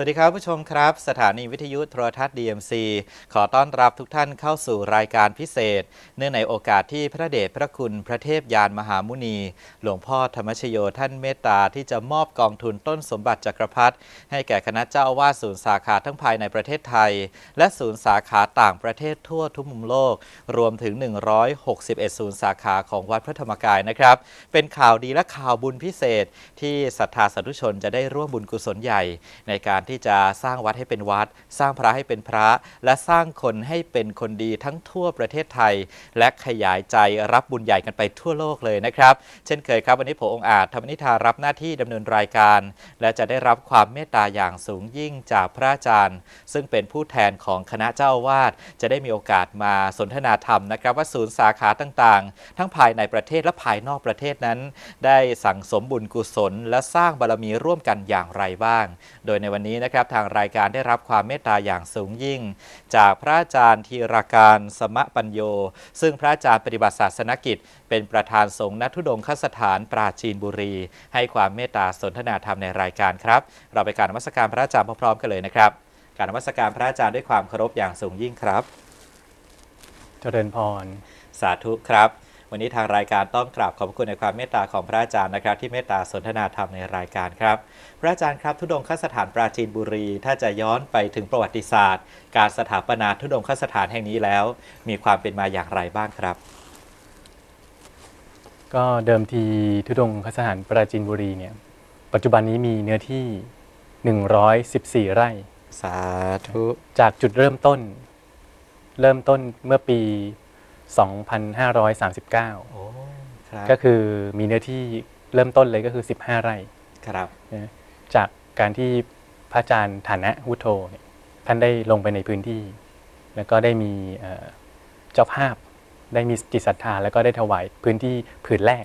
สวัสดีครับผู้ชมครับ สถานีวิทยุโทรทัศน์ DMC ขอต้อนรับทุกท่านเข้าสู่รายการพิเศษ เนื่องในโอกาสที่พระเดชพระคุณพระเทพยานมหามุนี หลวงพ่อธรรมชโยท่านเมตตาที่จะมอบกองทุนต้นสมบัติจักรพรรดิให้แก่คณะเจ้าวาสศูนย์สาขาทั้งภายในประเทศไทย และศูนย์สาขาต่างประเทศทั่วทุกมุมโลก รวมถึง 161 ศูนย์สาขาของวัดพระธรรมกายนะครับเป็นข่าวดีและข่าวบุญพิเศษ ที่ศรัทธาสาธุชนจะได้ร่วมบุญกุศลใหญ่ในการที่จะสร้างวัดให้เป็นวัด สร้างพระให้เป็นพระ และสร้างคนให้เป็นคนดีทั้งทั่วประเทศไทย และขยายใจรับบุญใหญ่กันไปทั่วโลกเลยนะครับ เช่นเคยครับวันนี้ผมองค์อาจธรรมนิธารับหน้าที่ดำเนินรายการ และจะได้รับความเมตตาอย่างสูงยิ่งจากพระอาจารย์ ซึ่งเป็นผู้แทนของคณะเจ้าอาวาสจะได้มีโอกาสมาสนทนาธรรมนะครับ ว่าศูนย์สาขาต่างๆ ทั้งภายในประเทศและภายนอกประเทศนั้น ได้สั่งสมบุญกุศล และสร้างบารมีร่วมกันอย่างไรบ้าง โดยในวันนี้นะครับทางรายการได้รับความเมตตาอย่างสูงยิ่ง จากพระอาจารย์ธีราการสมะปัญโย ซึ่งพระอาจารย์ปฏิบัติศาสนกิจ เป็นประธานสงฆ์ณทุดงคสถานปราจีนบุรี ให้ความเมตตาสนทนาธรรมในรายการครับ เราไปกรารนมัสการพระอาจารย์พร้อมๆกันเลยนะครับกรารนมัสการพระอาจารย์ด้วยความเคารพอย่างสูงยิ่งครับ เจริญพร สาธุครับ วันนี้ทางรายการต้องกราบขอบพระคุณในความเมตตาของพระอาจารย์นะครับ ที่เมตตาสนทนาธรรมในรายการครับ พระอาจารย์ครับ ทุดงคสถานปราจีนบุรี ถ้าจะย้อนไปถึงประวัติศาสตร์ การสถาปนาทุดงคสถานแห่งนี้แล้ว มีความเป็นมาอย่างไรบ้างครับ ก็เดิมทีทุดงคสถานปราจีนบุรีเนี่ยปัจจุบันนี้มีเนื้อที่ 114 ไร่ สาธุ จากจุดเริ่มต้น เริ่มต้นเมื่อปี 2539โอ้ครับก็คือมีเนื้อที่เริ่มต้นเลยก็คือ 15 ไร่ครับนะจากการที่พระอาจารย์ฐานะวุฒโธเนี่ยท่านได้ลงไปในพื้นที่ แล้วก็ได้มีเอ่อเจ้าภาพได้มีจิตศรัทธาแล้วก็ได้ถวายพื้นที่ผืนแรก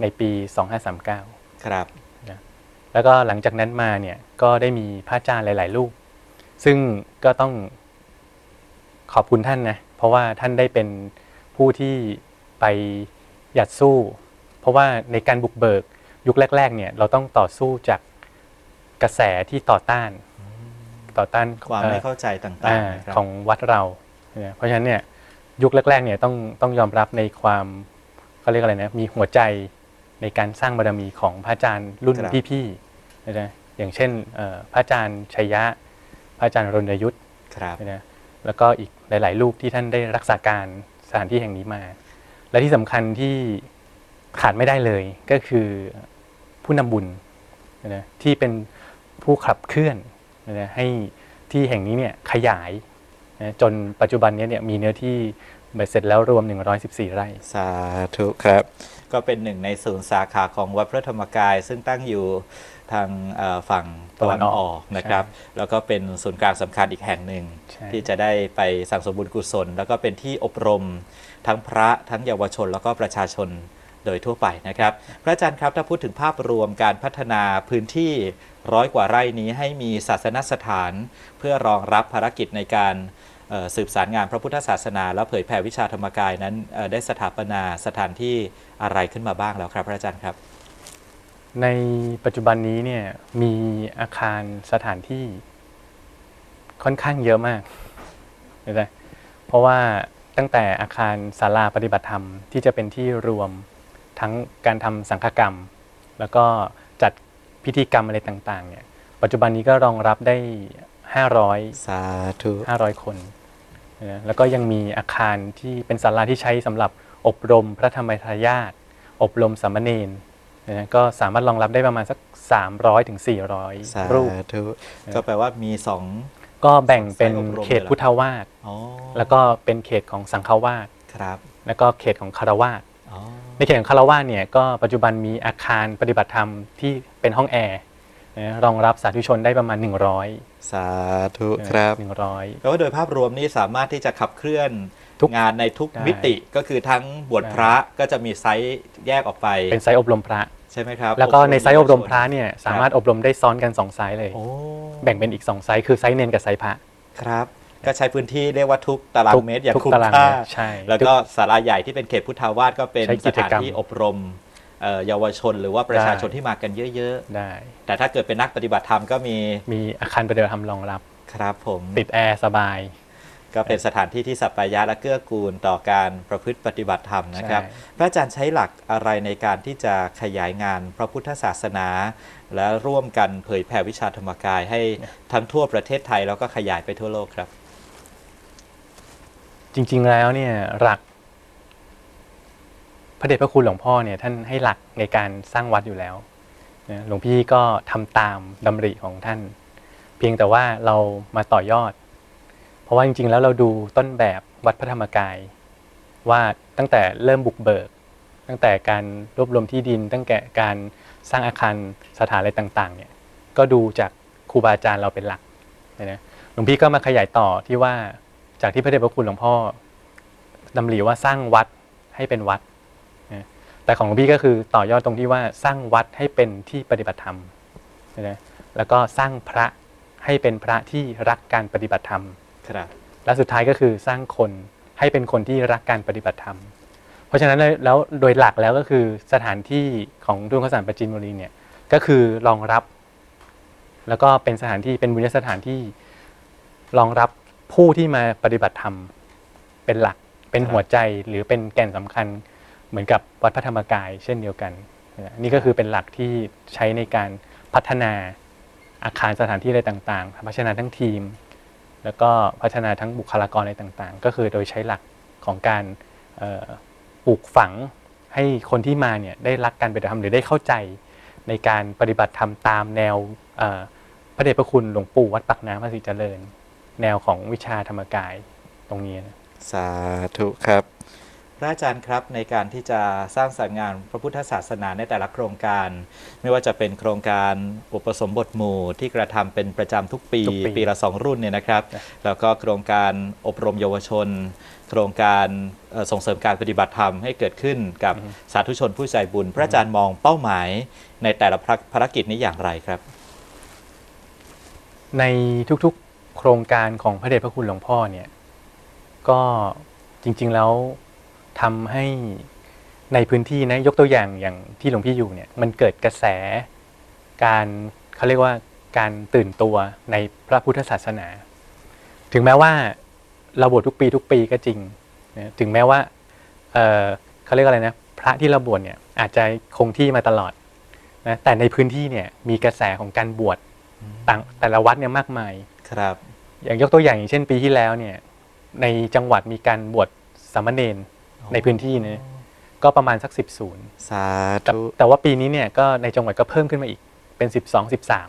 ในปี 2539 ครับแล้วก็หลังจากนั้นมาเนี่ยก็ได้มีพระอาจารย์หลาย ๆ รูป ซึ่งก็ต้องขอบคุณท่านนะเพ ราะว่าท่านได้เป็นผู้ที่ไปหยัดสู้ เพราะว่าในการบุกเบิกยุคแรก ๆ เนี่ยเราต้องต่อสู้จากกระแสที่ต่อต้าน ต่อต้านความเอ่อไม่เข้าใจต่างอ่าๆนะครับของวัดเราเนี่ยเพราะฉะนั้นเนี่ยยุคแรกๆเนี่ยต้องต้องยอมรับในความเขาเรียกอะไรนะมีหัวใจในการสร้างบารมีของพระอาจารย์รุ่นพี่ๆนะจ๊ะอย่างเช่นเอ่อพระอาจารย์ชัยยะ พระอาจารย์รณยุทธ์ครับนะแล้วก็อีก หลาย ๆ รูปที่ท่านได้รักษาการสถานที่แห่งนี้มา และที่สำคัญที่ขาดไม่ได้เลยก็คือผู้นำบุญนะที่เป็นผู้ขับเคลื่อนนะให้ที่แห่งนี้เนี่ยขยายนะจนปัจจุบันนี้เนี่ยมีเนื้อที่เบ็ดเสร็จแล้วรวม 114 ไร่ สาธุครับ ก็เป็นหนึ่งในศูนย์สาขาของวัดพระธรรมกาย ซึ่งตั้งอยู่ ทางเอ่อฝั่งตะวันออกนะครับ แล้วก็เป็นศูนย์กลางสำคัญอีกแห่งหนึ่งใช่ที่จะได้ไปสั่งสมบุญกุศล แล้วก็เป็นที่อบรม ทั้งพระทั้งเยาวชน แล้วก็ประชาชนโดยทั่วไปนะครับ พระอาจารย์ครับถ้าพูดถึงภาพรวมการพัฒนาพื้นที่ร้อยกว่าไร่นี้ให้มีศาสนสถาน เพื่อรองรับภารกิจในการเอ่อสืบสารงานพระพุทธศาสนา และเผยแผ่วิชาธรรมกายนั้นเอ่อได้สถาปนาสถานที่อะไรขึ้นมาบ้างแล้วครับ พระอาจารย์ครับ ในปัจจุบันนี้เนี่ยมีอาคารสถานที่ค่อนข้างเยอะมากนะเพราะว่าตั้งแต่อาคารศาลาปฏิบัติธรรมที่จะเป็นที่รวมทั้งการทำสังฆกรรม แล้วก็จัดพิธีกรรมอะไรต่างๆเนี่ยปัจจุบันนี้ก็รองรับได้ 500 สาธุ 500 คนนะแล้วก็ยังมีอาคารที่เป็นศาลาที่ใช้สำหรับอบรมพระธรรมทายาทอบรมสามเณร นะก็สามารถรองรับได้ประมาณสัก 300ถึงสา400 รูป ธุก็แปลว่ามีสอง ก็แบ่งเป็นสายอบรมเขตพุทธวาสอ๋อแล้วก็เป็นเขตของสังฆวาสครับแล้วก็เขตของคารวาสอ๋อในเขตของคารวาสเนี่ยก็ปัจจุบันมีอาคารปฏิบัติธรรมที่เป็นห้องแอร์นะรองรับสาธุชนได้ประมาณ 100 สาธุครับ 100 แปลว่าโดยภาพรวมนี้สามารถที่จะขับเคลื่อน ทุกงานในทุกได้ มิติก็คือทั้งบวชได้พระก็จะมีไซส์แยกออกไปเป็นไซต์อบรมพระ ใช่ไหมครับแล้วก็ในไซต์อบรมพระเนี่ยครับสามารถอบรมได้ซ้อนกัน2ไซส์เลย โอ้แบ่งเป็นอีก2ไซส์คือไซส์เนนกับไซส์พระ ครับ ก็ใช้พื้นที่เรียกว่าทุกตารางทุกเมตรอย่างทุกคุ้มตารางค่า เมตรใช่ แล้วก็ศาลาใหญ่ที่เป็นเขตพุทธาวาสก็เป็นใช้สกิจถานกรรมที่อบรมเอ่อเยาวชนหรือว่าประชาชนได้ ที่มากันเยอะ ได้ๆ แต่ถ้าเกิดเป็นนักปฏิบัติธรรมก็มีมีอาคารปฏิบัติธรรมรองรับ ครับผม ติดแอร์สบาย ก็เป็นสถานที่ที่สัปปายะและเกื้อกูลต่อการประพฤติปฏิบัติธรรมนะครับใช่พระอาจารย์ใช้หลักอะไรในการที่จะขยายงานพระพุทธศาสนา และร่วมกันเผยแผ่วิชาธรรมกายให้ทั้งทั่วประเทศไทยแล้วก็ขยายไปทั่วโลกครับ จริง ๆแล้วเนี่ยหลัก พระเดชพระคุณหลวงพ่อเนี่ยท่านให้หลักในการสร้างวัดอยู่แล้วนะหลวงพี่ก็ทำตามดำริของท่าน เพียงแต่ว่าเรามาต่อยอด เพราะว่าจริงๆ แล้วเราดูต้นแบบวัดพระธรรมกาย ว่าตั้งแต่เริ่มบุกเบิก ตั้งแต่การรวบรวมที่ดิน ตั้งแต่การสร้างอาคารสถานอะไรต่างๆ เนี่ย ก็ดูจากครูบาอาจารย์เราเป็นหลักนะหลวงพี่ก็มาขยายต่อที่ว่าจากที่พระเดชพระคุณหลวงพ่อดำริว่าสร้างวัดให้เป็นวัด แต่ของหลวงพี่ก็คือต่อยอดตรงที่ว่าสร้างวัดให้เป็นที่ปฏิบัติธรรมนะแล้วก็สร้างพระให้เป็นพระที่รักการปฏิบัติธรรม ครับและสุดท้ายก็คือสร้างคนให้เป็นคนที่รักการปฏิบัติธรรม เพราะฉะนั้นแล้วโดยหลักแล้วก็คือสถานที่ของทุ่งข้าวสารประจินบุรีเนี่ยก็คือรองรับ แล้วก็เป็นสถานที่เป็นบุญสถานที่รองรับผู้ที่มาปฏิบัติธรรมเป็นหลักเป็นหัวใจหรือเป็นแก่นสำคัญเหมือนกับวัดพระธรรมกายเช่นเดียวกันนะนี่ก็คือเป็นหลักที่ใช้ในการพัฒนาอาคารสถานที่อะไรต่างๆพัฒนาทั้งทีม แล้วก็พัฒนาทั้งบุคลากรอะไรต่างๆ ก็คือโดยใช้หลักของการปลูกฝังให้คนที่มาเนี่ยได้รักการปฏิบัติธรรมหรือได้เข้าใจในการปฏิบัติธรรมตามแนวพระเดชพระคุณหลวงปู่วัดปักน้ำพระศรีเจริญ แนวของวิชาธรรมกายตรงนี้นะสาธุครับ ระอาจารย์ครับในการที่จะสร้างสรรค์งานพระพุทธศาสนาในแต่ละโครงการ ไม่ว่าจะเป็นโครงการอุปสมบทหมู่ที่กระทำเป็นประจำทุกปีทุกปี ปีละสองรุ่นเนี่ยนะครับนะแล้วก็โครงการอบรมเยาวชน โครงการเอ่อส่งเสริมการปฏิบัติธรรมให้เกิดขึ้นกับสาธุชนผู้ใจบุญ พระอาจารย์มองเป้าหมายในแต่ละภารกิจนี้อย่างไรครับ ในทุกๆโครงการของพระเดชพระคุณหลวงพ่อเนี่ยก็จริงๆแล้ว ทำให้ในพื้นที่นะยกตัวอย่างอย่างที่หลวงพี่อยู่เนี่ยมันเกิดกระแสการเขาเรียกว่าการตื่นตัวในพระพุทธศาสนา ถึงแม้ว่าเราบวชทุกปีทุกปีก็จริงนะถึงแม้ว่าเอ่อเขาเรียกอะไรนะพระที่เราบวชเนี่ยอาจจะคงที่มาตลอดนะแต่ในพื้นที่เนี่ยมีกระแสของการบวชต่างแต่ละวัดเนี่ยมากมายครับ อย่างยกตัวอย่างอย่างเช่นปีที่แล้วเนี่ยในจังหวัดมีการบวชสามเณร ในพื้นที่เนะก็ประมาณสักสิบศูนย์สาแต่ธุแต่ว่าปีนี้เนี่ยก็ในจังหวัดก็เพิ่มขึ้นมาอีกเป็นสิบสองสิบสาม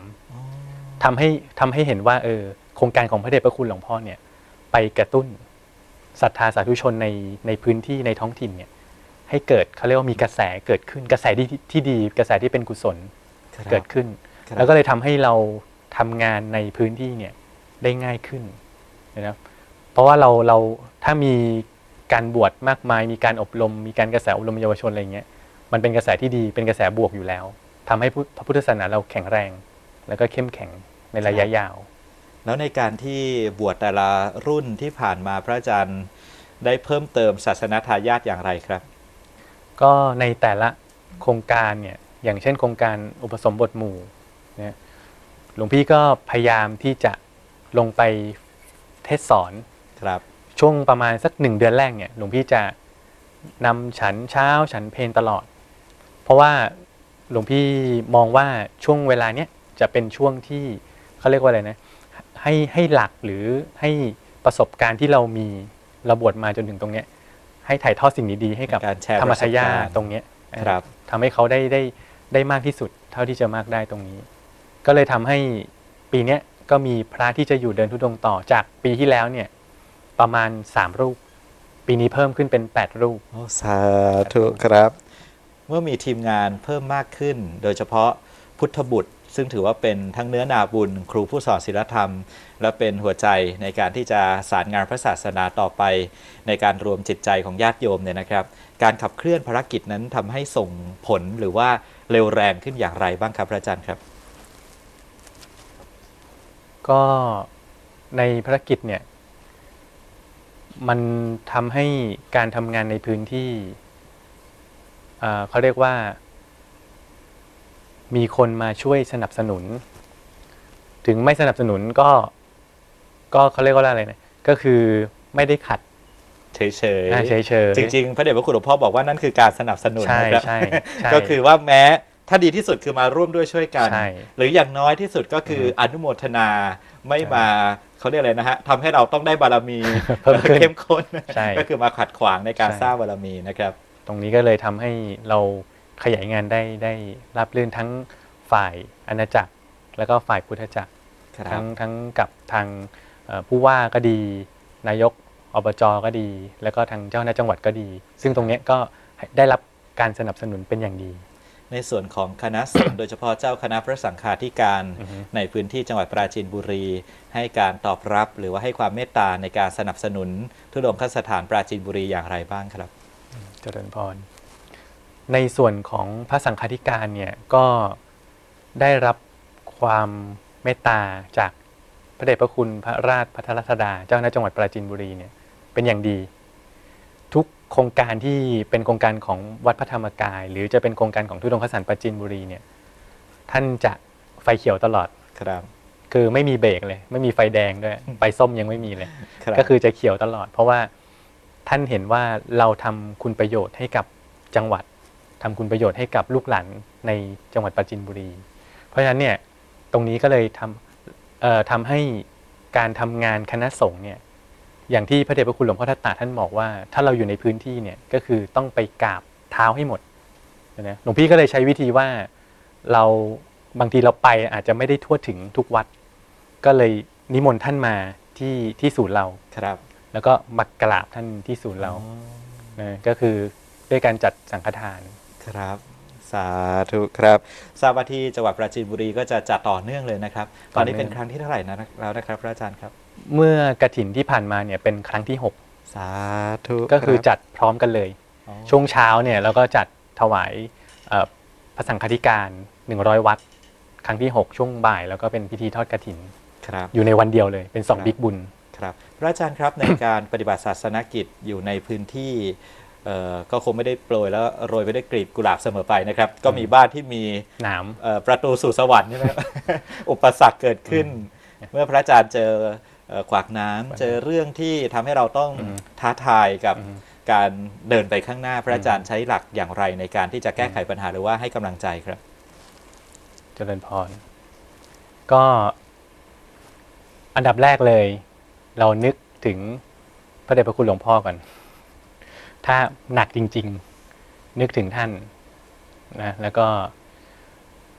ทำให้ทำให้เห็นว่าเออโครงการของพระเดชพระคุณหลวงพ่อเนี่ยไปกระตุ้นศรัทธาสาธุชนในในพื้นที่ในท้องถิ่นเนี่ยให้เกิดเขาเรียกว่ามีกระแสเกิดขึ้นกระแสที่ที่ดี กระแสที่เป็นกุศลครับ เกิดขึ้น ครับ แล้วก็เลยทำให้เราทำงานในพื้นที่เนี่ยได้ง่ายขึ้นนะครับเพราะว่าเราเราถ้ามี การบวชมากมาย มีการอบรม มีการกระแสอบรมเยาวชนอะไรเงี้ยมันเป็นกระแสที่ดีเป็นกระแสบวกอยู่แล้วทำให้พุทธพระพุทธศาสนาเราแข็งแรง แล้วก็เข้มแข็งในระยะยาว แล้วในการที่บวชแต่ละรุ่นที่ผ่านมาพระอาจารย์ได้เพิ่มเติมศาสนาทายาทอย่างไรครับ ก็ในแต่ละโครงการเนี่ยอย่างเช่นโครงการอุปสมบทหมู่เนี่ยหลวงพี่ก็พยายามที่จะลงไปเทศสอนครับ ช่วงประมาณสักหนึ่งเดือนแรกเนี่ยหลวงพี่จะนำฉันเช้าฉันเพลตลอด เพราะว่าหลวงพี่มองว่าช่วงเวลาเนี้ยจะเป็นช่วงที่เขาเรียกว่าอะไรนะให้ให้หลักหรือให้ประสบการณ์ที่เรามีเราบวชมาจนถึงตรงเนี้ยให้ถ่ายทอดสิ่งดีๆให้กับการแชร์ธรรมชายาประสบการณ์ตรงเนี้ยครับทำให้เขาได้ได้ได้มากที่สุด เท่าที่จะมากได้ตรงนี้ ก็เลยทำให้ปีเนี้ยก็มีพระที่จะอยู่เดินทุดงค์ต่อจากปีที่แล้วเนี่ย ประมาณ 3 รูป ปีนี้เพิ่มขึ้นเป็น 8 รูป โอ้สาธุครับ เมื่อมีทีมงานเพิ่มมากขึ้น โดยเฉพาะพุทธบุตร ซึ่งถือว่าเป็นทั้งเนื้อนาบุญ ครูผู้สอนศีลธรรม และเป็นหัวใจในการที่จะสารงานพระศาสนาต่อไป ในการรวมจิตใจของญาติโยมเนี่ยนะครับ การขับเคลื่อนภารกิจนั้นทำให้ส่งผลหรือว่าเร็วแรงขึ้นอย่างไรบ้างครับพระอาจารย์ครับ ก็ในภารกิจเนี่ย มันทำให้การทำงานในพื้นที่เอ่อเขาเรียกว่า มีคนมาช่วยสนับสนุน ถึงไม่สนับสนุนก็ ก็เขาเรียกว่าอะไรนะก็คือไม่ได้ขัดเฉยอ่าๆเฉยๆจริงๆ พระเดชพระคุณหลวงพ่อบอกว่านั่นคือการสนับสนุนใช่นะครับใช่ใช่ก็คือว่าแม้ถ้าดีที่สุดคือมาร่วมด้วยช่วยกันใช่หรืออย่างน้อยที่สุดก็คืออนุโมทนาไม่มา เขาเรียกอะไรนะฮะทำให้เราต้องได้บารมีเพิ่มขึ้นเข้มข้นใช่ก็คือมาขัดขวางในการใช่สร้างบารมีนะครับ ตรงนี้ก็เลยทำให้เราขยายงานได้ได้รับเลื่อนทั้งฝ่ายอาณาจักร แล้วก็ฝ่ายพุทธจักรครัทั้บงทั้งกับทางเอ่อผู้ว่าก็ดี นายกอบจก็ดี แล้วก็ทางเจ้าหน้าจังหวัดก็ดี ซึ่งตรงเนี้ยก็ได้รับการสนับสนุนเป็นอย่างดี ในส่วนของคณะสงฆ์โดยเฉพาะเจ้าคณะพระสังฆาธิการอือฮึในพื้นที่จังหวัดปราจีนบุรี ให้การตอบรับหรือว่าให้ความเมตตาในการสนับสนุนทุดงคสถานปราจีนบุรีอย่างไรบ้างครับ เจริญพร ในส่วนของพระสังฆาธิการเนี่ยก็ได้รับความเมตตาจากพระเดชพระคุณพระราชพัทรธดา เจ้าคณะจังหวัดปราจีนบุรีเนี่ยเป็นอย่างดีทุก โครงการที่เป็นโครงการของวัดพระธรรมกาย หรือจะเป็นโครงการของทุดงคสันปราจีนบุรีเนี่ยท่านจะไฟเขียวตลอดครับ คือไม่มีเบรกเลย ไม่มีไฟแดงด้วยไฟส้มยังไม่มีเลยรับก็คือจะเขียวตลอด เพราะว่าท่านเห็นว่าเราทำคุณประโยชน์ให้กับจังหวัดทำคุณประโยชน์ให้กับลูกหลานในจังหวัดปราจีนบุรี เพราะฉะนั้นเนี่ยตรงนี้ก็เลยทำเอ่อทำให้การทำงานคณะสงฆ์เนี่ย อย่างที่พระเดชพระคุณหลวงพ่อทัตตาท่านบอกว่า ถ้าเราอยู่ในพื้นที่เนี่ยก็คือต้องไปกราบเท้าให้หมดนะหลวงพี่ก็เลยใช้วิธีว่าเราบางทีเราไปอาจจะไม่ได้ทั่วถึงทุกวัด ก็เลยนิมนต์ท่านมาที่ที่ศูนย์เราครับ แล้วก็มากราบท่านที่ศูนย์เรานะก็คือด้วยการจัดสังฆทานครับสาธุครับทราบว่าที่จังหวัดปราจีนบุรีก็จะจัดต่อเนื่องเลยนะครับ ตอนนี้ต่อเนื่องเป็นครั้งที่เท่าไหร่นะแล้วนะครับพระอาจารย์ครับ เมื่อกระถินที่ผ่านมาเนี่ยเป็นครั้งที่สาธุ6ก็คือรับจัดพร้อมกันเลยอ๋อช่วงเช้าเนี่ยเราก็จัดถวายเอ่อพระสังฆาธิการ 100 วัด ครั้งที่ 6 ช่วงบ่าย แล้วก็เป็นพิธีทอดกระถินครับอยู่ในวันเดียวเลยเป็นครับ2บิ๊กบุญครับพระอาจารย์ครับในการปฏิบัติศาสนกิจอยู่ในพื้นที่เอ่อก็คงไม่ได้โปรยแล้วโรยไปด้วยกลีบกุหลาบเสมอไปนะครับ ก็มีบ้านที่มีหนามเอ่อประตูสู่สวรรค์ใช่ไหมครับอุปสรรคเกิดขึ้น เมื่อพระอาจารย์เจอเอ่อ ขวากน้ำเจอเรื่องที่ทำให้เราต้องอืมท้าทายกับอืมการเดินไปข้างหน้าพระอาจารย์ใช้หลักอย่างไรในการที่จะแก้ไขปัญหาหรือว่าให้กำลังใจครับ เจริญพร ก็อันดับแรกเลย เรานึกถึงพระเดชพระคุณหลวงพ่อก่อน ถ้าหนักจริง ๆ นึกถึงท่านนะแล้วก็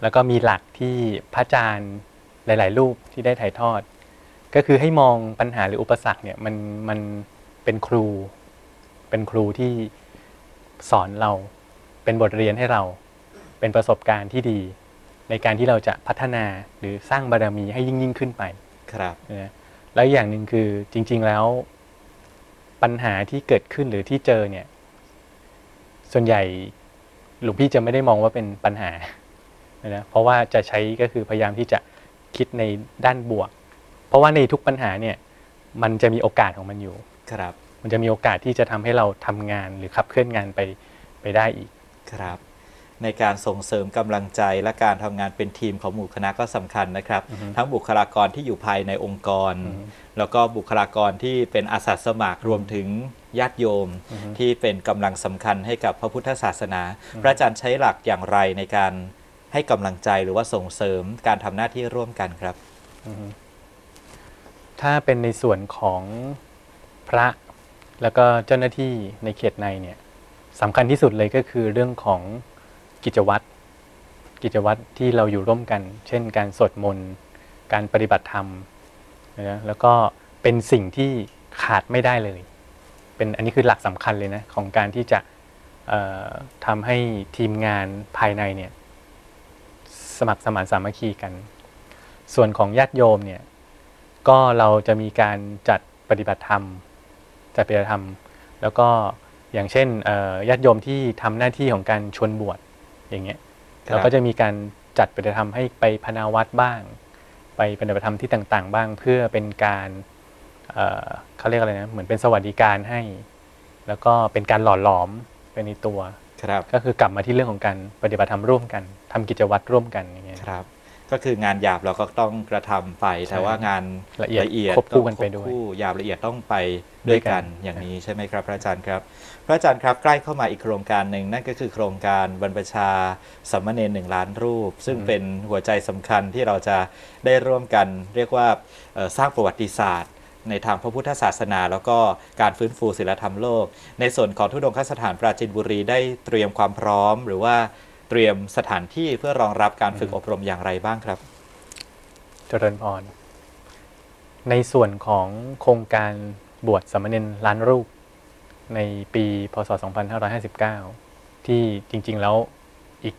แล้วก็มีหลักที่พระอาจารย์หลาย ๆ รูปที่ได้ถ่ายทอด ก็คือให้มองปัญหาหรืออุปสรรคเนี่ยมันมันเป็นครู เป็นครูที่สอนเราเป็นบทเรียนให้เรา เป็นประสบการณ์ที่ดี ในการที่เราจะพัฒนาหรือสร้างบารมีให้ยิ่งยิ่งขึ้นไปครับนะแล้วอย่างหนึ่งคือจริง ๆแล้วปัญหาที่เกิดขึ้นหรือที่เจอเนี่ย ส่วนใหญ่หลวงพี่จะไม่ได้มองว่าเป็นปัญหานะเพราะว่าจะใช้ก็คือพยายามที่จะคิดในด้านบวก เพราะว่าในทุกปัญหาเนี่ยมันจะมีโอกาสของมันอยู่ ครับ มันจะมีโอกาสที่จะทำให้เราทำงานหรือขับเคลื่อนงานไปไปได้อีก ครับ ในการส่งเสริมกำลังใจและการทำงานเป็นทีมของหมู่คณะก็สำคัญนะครับอือฮึทั้งบุคลากรที่อยู่ภายในองค์กรอือฮึแล้วก็บุคลากรที่เป็นอาสาสมัครรวมถึงญาติโยมอือฮึที่เป็นกำลังสำคัญให้กับพระพุทธศาสนา พระอาจารย์ใช้หลักอย่างไรในการให้กำลังใจหรือว่าส่งเสริมการทำหน้าที่ร่วมกันครับอือฮึ ถ้าเป็นในส่วนของพระแล้วก็เจ้าหน้าที่ในเขตในเนี่ยสำคัญที่สุดเลยก็คือเรื่องของกิจวัตรกิจวัตรที่เราอยู่ร่วมกัน เช่น การสวดมนต์การปฏิบัติธรรมนะแล้วก็เป็นสิ่งที่ขาดไม่ได้เลย เป็นอันนี้คือหลักสำคัญเลยนะของการที่จะทำให้ทีมงานภายในเนี่ยสมัครสมานสามัคคีกัน ส่วนของญาติโยมเนี่ย ก็เราจะมีการจัดปฏิบัติธรรมจัดปฏิบัติธรรม แล้วก็อย่างเช่นเอ่อญาติโยมที่ทำหน้าที่ของการชวนบวชอย่างเงี้ยครับเราก็จะมีการจัดปฏิบัติธรรมให้ไปพนาวัดบ้าง ไปปฏิบัติธรรมที่ต่างๆ บ้าง เพื่อเป็นการเอ่อเขาเรียกอะไรนะเหมือนเป็นสวัสดิการให้ แล้วก็เป็นการหล่อหลอมไปในตัวคครับก็คือกลับมาที่เรื่องของการปฏิบัติธรรมร่วมกันทำกิจวัตรร่วมกันอย่างเงี้ยครับ ก็คืองานหยาบเราก็ต้องกระทำไป แต่ว่างานละเอียดละเอียดควบคู่ต้องกันไปด้วยควบคู่หยาบละเอียดต้องไปด้วยกันด้วยกันอย่างนี้ใช่ไหมครับ พระอาจารย์ครับ พระอาจารย์ครับใกล้เข้ามาอีกโครงการหนึ่งนั่นก็คือโครงการบรรพชาสามเณรหนึ่งล้านรูป ซึ่งเป็นหัวใจสำคัญที่เราจะได้ร่วมกัน เรียกว่าเอ่อสร้างประวัติศาสตร์ในทางพระพุทธศาสนา แล้วก็การฟื้นฟูศิลธรรมโลก ในส่วนของทุดงคสถานปราจินบุรีได้เตรียมความพร้อม หรือว่า เตรียมสถานที่เพื่อรองรับการฝึกอบรมอย่างไรบ้างครับ เจริญพร ในส่วนของโครงการบวชสามเณรล้านรูป ในปีพศ 2559 ที่จริง ๆ แล้วอีก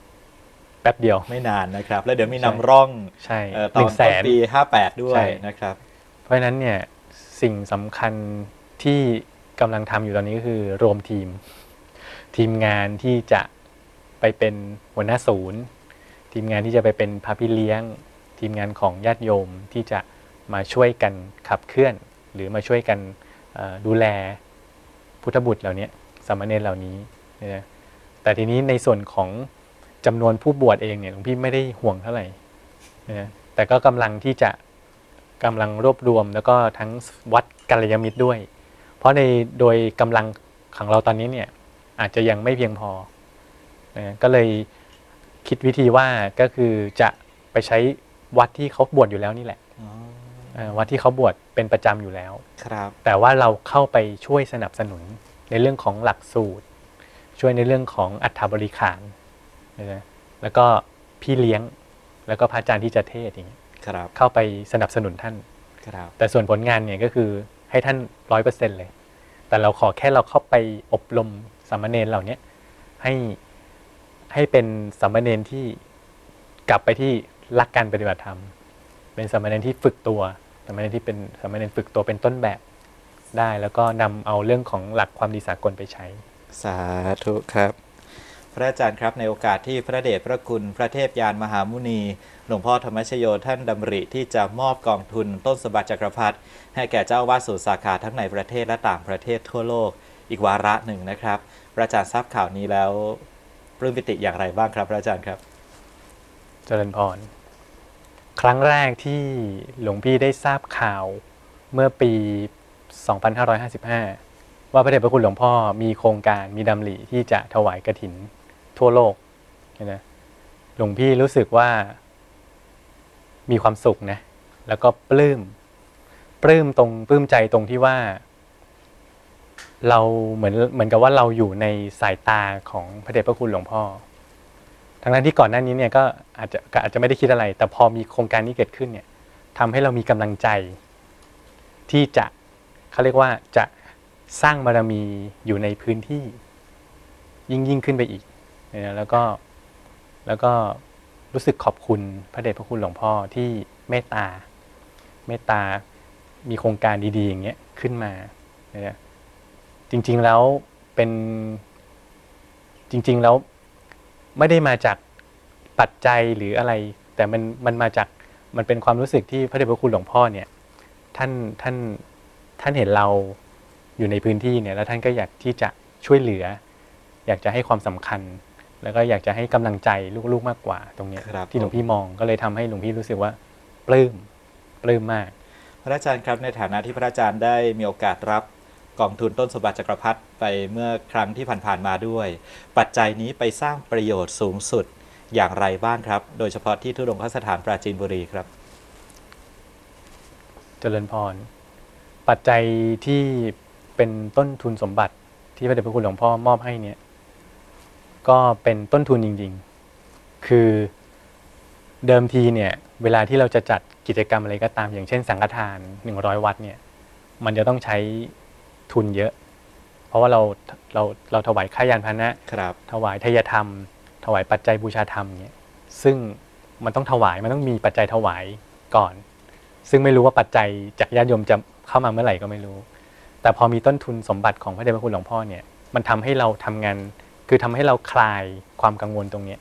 แป๊บเดียว ไม่นานนะครับ แล้วเดี๋ยวมีใช่นำร่องใช่เอ่อตหอนึ่นงแสต้นนปี 58 ด้วใช่ยนะครับ เพราะฉะนั้นเนี่ยสิ่งสำคัญที่กำลังทำอยู่ตอนนี้ก็คือรวมทีม ทีมงานที่จะ ไปเป็นหัวหน้าศูนย์ ทีมงานที่จะไปเป็นพระพี่เลี้ยง ทีมงานของญาติโยมที่จะมาช่วยกันขับเคลื่อน หรือมาช่วยกันดูแลพุทธบุตรเหล่านี้สามเณรเหล่านี้นะแต่ทีนี้ในส่วนของจำนวนผู้บวชเองเนี่ยหลวงพี่ไม่ได้ห่วงเท่าไหร่นะแต่ก็กำลังที่จะกำลังรวบรวมแล้วก็ทั้งวัดกัลยาณมิตรด้วย เพราะในโดยกำลังของเราตอนนี้เนี่ยอาจจะยังไม่เพียงพอ นะก็เลยคิดวิธีว่าก็คือจะไปใช้วัดที่เขาบวชอยู่แล้วนี่แหละอ๋อเอ่อวัดที่เขาบวชเป็นประจำอยู่แล้วครับ แต่ว่าเราเข้าไปช่วยสนับสนุนในเรื่องของหลักสูตร ช่วยในเรื่องของอัฐบริขารนะแล้วก็พี่เลี้ยงแล้วก็พระอาจารย์ที่จะเทศน์อย่างเงี้ยครับเข้าไปสนับสนุนท่านครับแต่ส่วนผลงานเนี่ยก็คือให้ท่านร้อยเปอร์เซ็นเลย แต่เราขอแค่เราเข้าไปอบรมสามเณรเหล่าเนี้ยให้ ให้เป็นสามเณรที่กลับไปที่รักการปฏิบัติธรรม เป็นสามเณรที่ฝึกตัวสามเณรที่เป็นสามเณรฝึกตัวเป็นต้นแบบได้ แล้วก็นำเอาเรื่องของหลักความดีสากลไปใช้ สาธุครับ พระอาจารย์ครับในโอกาสที่พระเดชพระคุณพระเทพยานมหามุนีหลวงพ่อธรรมชโยท่านดำริที่จะมอบกองทุนต้นสบัติจักรพรรดิให้แก่เจ้าวาสสู่สาขาทั้งในประเทศและต่างประเทศทั่วโลก อีกวาระหนึ่งนะครับพระอาจารย์ทราบข่าวนี้แล้ว ปลื้มปิติอย่างไรบ้างครับพระอาจารย์ครับ เจริญพรครั้งแรกที่หลวงพี่ได้ทราบข่าวเมื่อปี 2555 ว่าพระเดชพระคุณหลวงพ่อมีโครงการมีดำริที่จะถวายกระถินทั่วโลกนะหลวงพี่รู้สึกว่ามีความสุขนะ แล้วก็ปลื้ม ปลื้มตรงปลื้มใจตรงที่ว่า เราเหมือนเหมือนกับว่าเราอยู่ในสายตาของพระเดชพระคุณหลวงพ่อ ทั้งนั้นที่ก่อนหน้านี้เนี่ยก็อาจจะอาจจะไม่ได้คิดอะไร แต่พอมีโครงการนี้เกิดขึ้นเนี่ยทำให้เรามีกำลังใจ ที่จะเขาเรียกว่าจะสร้างบารมีอยู่ในพื้นที่ ยิ่งยิ่งขึ้นไปอีกนะแล้วก็แล้วก็รู้สึกขอบคุณพระเดชพระคุณหลวงพ่อที่เมตตาเมตตามีโครงการดีๆอย่างเงี้ยขึ้นมานะ จริง ๆแล้วเป็นจริง ๆแล้วไม่ได้มาจากปัจจัยหรืออะไร แต่มันมันมาจากมันเป็นความรู้สึกที่พระเดชพระคุณหลวงพ่อเนี่ยท่านท่านท่านเห็นเราอยู่ในพื้นที่เนี่ยแล้วท่านก็อยากที่จะช่วยเหลือ อยากจะให้ความสำคัญ แล้วก็อยากจะให้กำลังใจลูกๆมากกว่า ตรงเนี้ยครับที่หลวงพี่มองก็เลยทำให้หลวงพี่รู้สึกว่าปลื้มปลื้มมาก พระอาจารย์ครับในฐานะที่พระอาจารย์ได้มีโอกาสรับ กองทุนต้นสมบัติจักรพรรดิไปเมื่อครั้งที่ผ่านๆมาด้วย ปัจจัยนี้ไปสร้างประโยชน์สูงสุดอย่างไรบ้างครับ โดยเฉพาะที่ทุดงคสถานปราจีนบุรีครับ เจริญพร ปัจจัยที่เป็นต้นทุนสมบัติที่พระเดชพระคุณหลวงพ่อมอบให้เนี่ย ก็เป็นต้นทุนจริง ๆ คือเดิมทีเนี่ย เวลาที่เราจะจัดกิจกรรมอะไรก็ตามอย่างเช่น สังฆทาน 100 วัดเนี่ย มันจะต้องใช้ ทุนเยอะ เพราะว่าเราเราเราถวายค่ายานพาหนะครับ ถวายทายธรรม ถวายปัจจัยบูชาธรรมเนี่ยซึ่งมันต้องถวายมันต้องมีปัจจัยถวายก่อน ซึ่งไม่รู้ว่าปัจจัยจากญาติโยมจะเข้ามาเมื่อไหร่ก็ไม่รู้ แต่พอมีต้นทุนสมบัติของพระเดชพระคุณหลวงพ่อเนี่ยมันทำให้เราทำงานคือทำให้เราคลายความกังวลตรงเนี้ย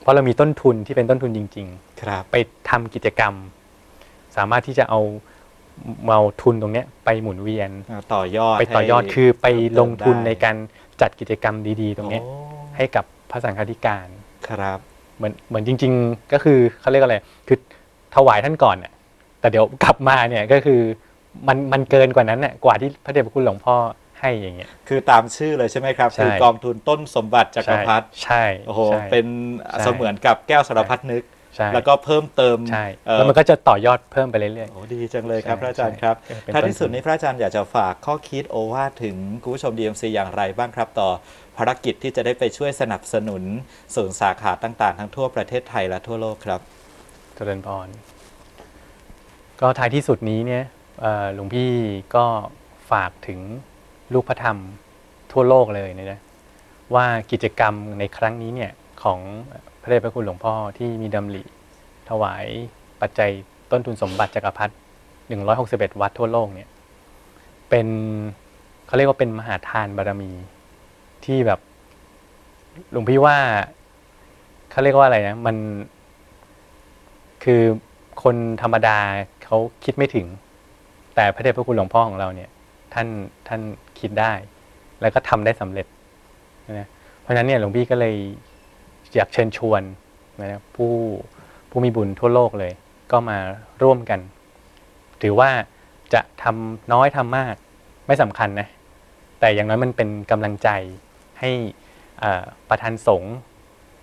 เพราะเรามีต้นทุนที่เป็นต้นทุนจริงครับๆไปทำกิจกรรม สามารถที่จะเอา เอาทุนตรงเนี้ยไปหมุนเวียน ต่อยอด ไปต่อยอดให้คือไปลงทุนเพิ่มได้ในการจัดกิจกรรมดี ๆ ตรงเนี้ยโอ้ให้กับพระสังฆาธิการครับเหมือนเหมือนจริง ๆ ก็คือเขาเรียกอะไรคือถวายท่านก่อนน่ะแต่เดี๋ยวกลับมาเนี่ยก็คือมันมันเกินกว่านั้นน่ะกว่าที่พระเดชพระคุณหลวงพ่อให้อย่างเงี้ยคือตามชื่อเลยใช่ไหมครับใช่คือกองทุนต้นสมบัติจักรพรรดิใช่โอ้โหใช่เป็นใช่เสมือนกับแก้วสารพัดนึก ใช่ แล้วก็เพิ่มเติมใช่ เอ่อ แล้วมันก็จะต่อยอดเพิ่มไปเรื่อย โอ้ดีจังเลยครับใช่พระอาจารย์ใช่ครับเออเป็นท้ายที่ต้นทุนสุดนี้พระอาจารย์อยากจะฝากข้อคิดโอวาทถึงคุณผู้ชม DMC อย่างไรบ้างครับ ต่อภารกิจที่จะได้ไปช่วยสนับสนุนศูนย์สาขาต่างๆ ทั้งทั่วประเทศไทยและทั่วโลกครับ ๆเจริญพรก็ท้ายที่สุดนี้เนี่ยเอ่อหลวงพี่ก็ฝากถึงลูกพระธรรมทั่วโลกเลยนะว่ากิจกรรมในครั้งนี้เนี่ยของ พระเดชพระคุณหลวงพ่อที่มีดำริถวายปัจจัยต้นทุนสมบัติจักรพรรดิ161 วัดทั่วโลกเนี่ย เป็นเขาเรียกว่าเป็นมหาทานบารมีที่แบบหลวงพี่ว่าเขาเรียกว่าอะไรนะมันคือคนธรรมดาเขาคิดไม่ถึง แต่พระเดชพระคุณหลวงพ่อของเราเนี่ย ท่านท่านคิดได้ แล้วก็ทำได้สำเร็จนะเพราะฉะนั้นเนี่ยหลวงพี่ก็เลย อยากเชิญชวนนะผู้ผู้มีบุญทั่วโลกเลย ก็มาร่วมกัน ถือว่าจะทำน้อยทำมากไม่สำคัญนะแต่อย่างน้อยมันเป็นกำลังใจให้ประธานสงฆ์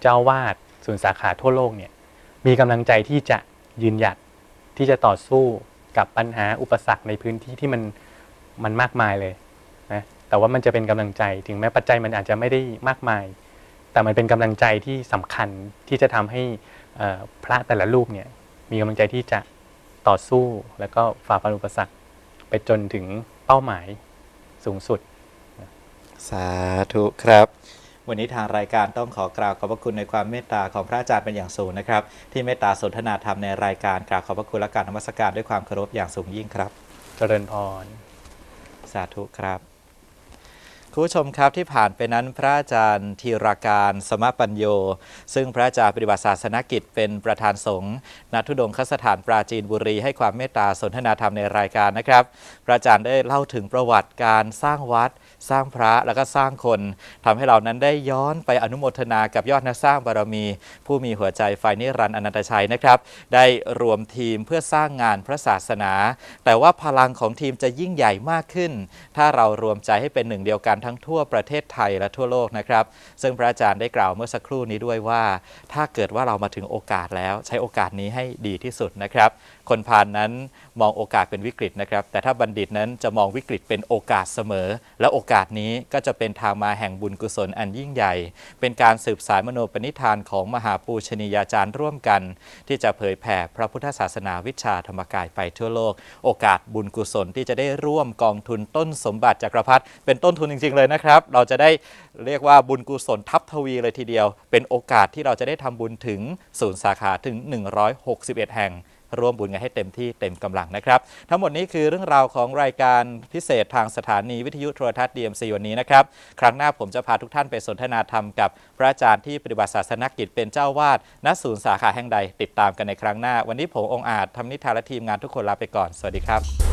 เจ้าวาดศูนย์สาขาทั่วโลกเนี่ยมีกำลังใจที่จะยืนหยัดที่จะต่อสู้กับปัญหาอุปสรรคในพื้นที่ที่มันมันมากมายเลยนะแต่ว่ามันจะเป็นกำลังใจถึงแม้ปัจจัยมันอาจจะไม่ได้มากมาย แต่มันเป็นกำลังใจที่สำคัญที่จะทำให้เอ่อพระแต่ละรูปเนี่ยมีกำลังใจที่จะต่อสู้แล้วก็ฝ่าฟันอุปสรรคไปจนถึงเป้าหมายสูงสุด สาธุครับ วันนี้ทางรายการต้องขอกราบขอบพระคุณในความเมตตาของพระอาจารย์เป็นอย่างสูงนะครับ ที่เมตตาสนทนาธรรมในรายการกราบขอบพระคุณและการนมัสการด้วยความเคารพอย่างสูงยิ่งครับ เจริญพร สาธุครับ คุณผู้ชมครับที่ผ่านไปนั้นพระอาจารย์ธีราการสมปัญโย ซึ่งพระอาจารย์ปฏิบัติศาสนกิจเป็นประธานสงฆ์ณทุดงคสถานปราจีนบุรีให้ความเมตตาสนทนาธรรมในรายการนะครับ พระอาจารย์ได้เล่าถึงประวัติการสร้างวัด สร้างพระแล้วก็สร้างคนทำให้เรานั้นได้ย้อนไปอนุโมทนากับยอดนักสร้างบารมี ผู้มีหัวใจไฟนิรันดร์อนันตชัยนะครับ ได้รวมทีมเพื่อสร้างงานพระศาสนา แต่ว่าพลังของทีมจะยิ่งใหญ่มากขึ้น ถ้าเรารวมใจให้เป็นหนึ่งเดียวกันทั้งทั่วประเทศไทยและทั่วโลกนะครับ ซึ่งพระอาจารย์ได้กล่าวเมื่อสักครู่นี้ด้วยว่า ถ้าเกิดว่าเรามาถึงโอกาสแล้วใช้โอกาสนี้ให้ดีที่สุดนะครับคนพาลนั้นมองโอกาสเป็นวิกฤตนะครับ แต่ถ้าบัณฑิตนั้นจะมองวิกฤตเป็นโอกาสเสมอ และโอกาสนี้ก็จะเป็นทางมาแห่งบุญกุศลอันยิ่งใหญ่ เป็นการสืบสายมโนปณิธานของมหาปูชนียาจารย์ร่วมกัน ที่จะเผยแผ่พระพุทธศาสนาวิชาธรรมกายไปทั่วโลก โอกาสบุญกุศลที่จะได้ร่วมกองทุนต้นสมบัติจักรพรรดิเป็นต้นทุนจริง ๆ เลยนะครับ เราจะได้เรียกว่าบุญกุศลทับทวีเลยทีเดียว เป็นโอกาสที่เราจะได้ทำบุญถึงศูนย์สาขาถึง 161 แห่ง ร่วมบุญกันให้เต็มที่เต็มกำลังนะครับ ทั้งหมดนี้คือเรื่องราวของรายการพิเศษทางสถานีวิทยุโทรทัศน์ DMC วันนี้นะครับ ครั้งหน้าผมจะพาทุกท่านไปสนทนาธรรมกับพระอาจารย์ที่ปฏิบัติศาสนกิจเป็นเจ้าวาดณศูนย์สาขาแห่งใดติดตามกันในครั้งหน้า วันนี้ผมองอาจทำนิทานและทีมงานทุกคนลาไปก่อน สวัสดีครับ